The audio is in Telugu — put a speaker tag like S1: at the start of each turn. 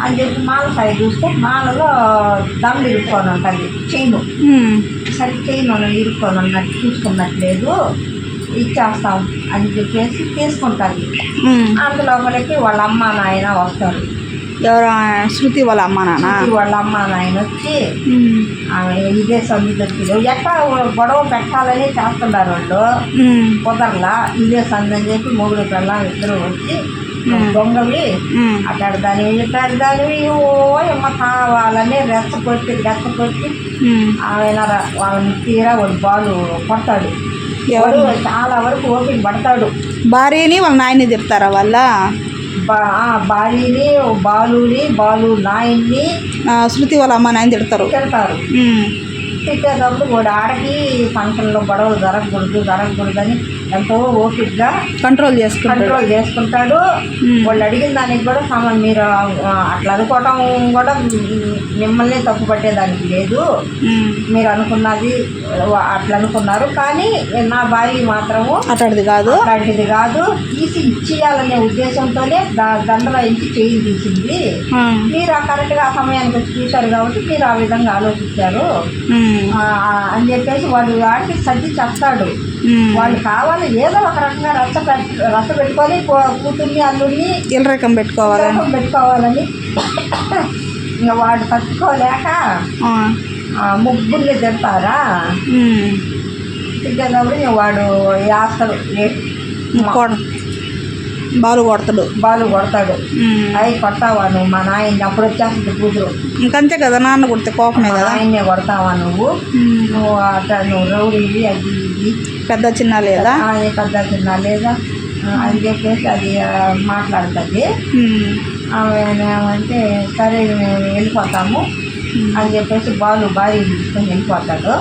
S1: అని చెప్పి మాల సైడ్ చూస్తే మాలలో దమ్ ఇరుక్కొని ఉంటుంది చైన్. సరే చైన్ మనం ఇరుక్కొని ఉన్నట్టు చూసుకున్నట్లేదు. ఇచ్చేస్తాం అని చెప్పేసి తీసుకుంటుంది
S2: ఉమ్.
S1: అందులో మనకి వాళ్ళ అమ్మ నాయన వస్తారు.
S2: ఎవరు? శృతి వాళ్ళ అమ్మ నాన్న?
S1: వాళ్ళ అమ్మ నాయన వచ్చి ఇదే సందు దొరికింది ఎక్కడ గొడవ పెట్టాలని చేస్తున్నారు వాళ్ళు. కుదరలా? ఇదే సందు అని చెప్పి మొగుడు పిల్ల ఇద్దరు వచ్చి. దొంగవి. అక్కడ దానివి ఇక్కడ దానివి ఓ కావాలని రెచ్చగొట్టి రెచ్చగొట్టి
S2: ఉమ్.
S1: ఆయన వాళ్ళని తీరా వాడు బాలు కొడతాడు
S2: ఎవరు?
S1: చాలా వరకు ఓపిక పడతాడు
S2: భార్యని వాళ్ళ నాయన్ని తిడతారా వాళ్ళ
S1: భార్యని బాలుని బాలు నాయన్ని
S2: శృతి వాళ్ళ అమ్మ నాయన తిడతారు
S1: తిడతారు. తిట్టేటప్పుడు వాడు ఆడకి ఫంక్షన్లో గొడవలు జరగకూడదు జరగకూడదని ఎంతో ఓపికగా
S2: కంట్రోల్ చేసుకుంటారు
S1: కంట్రోల్ చేసుకుంటాడు.
S2: మ్మ్.
S1: వాళ్ళు అడిగిన దానికి కూడా సమ మీరు అట్లా అనుకోవటం కూడా మిమ్మల్ని తప్పు పట్టేదానికి లేదు.
S2: ఉమ్.
S1: మీరు అనుకున్నది అట్లా అనుకున్నారు. కానీ నా భార్య మాత్రము
S2: అట్లాంటిది కాదు.
S1: అట్లాంటిది కాదు. తీసి ఇచ్చేయాలనే ఉద్దేశంతోనే దండలో ఇంచి చేయి తీసింది.
S2: ఆ.
S1: మీరు ఆ కరెక్ట్గా ఆ సమయానికి వచ్చి చూశారు కాబట్టి మీరు ఆ విధంగా ఆలోచించారు. అని చెప్పేసి వాడు వాడికి సర్ది చేస్తాడు. వాళ్ళు కావాలి ఏదో ఒక రకంగా రచ్చ రచ్చ పెట్టుకొని కూతుర్ని అల్లుడిని
S2: ఇల్లరకం పెట్టుకోవాలి?
S1: పెట్టుకోవాలని ఇంకా వాడు తట్టుకోలేక ముగ్గురిని తిడతారా? ఇంక వాడు వేస్తాడు
S2: బాలు కొడతాడు.
S1: బాలు కొడతాడు. అవి కొడతావా నువ్వు? మా నాయన్ని అప్పుడు వచ్చేస్తుంది కూతురు.
S2: ఇంకంతే కదా నాన్న కొడితే కోపమే కదా?
S1: నాయన్నే కొడతావా నువ్వు. నువ్వు అట్లా నువ్వు రౌడీవి అది ఇది.
S2: పెద్ద చిన్న లేదా?
S1: అది పెద్ద చిన్న లేదా? అని చెప్పేసి అది మాట్లాడుతుంది. ఏమంటే సరే మేము వెళ్ళిపోతాము. అని చెప్పేసి బాలు భార్య తీసుకొని వెళ్ళిపోతాడు.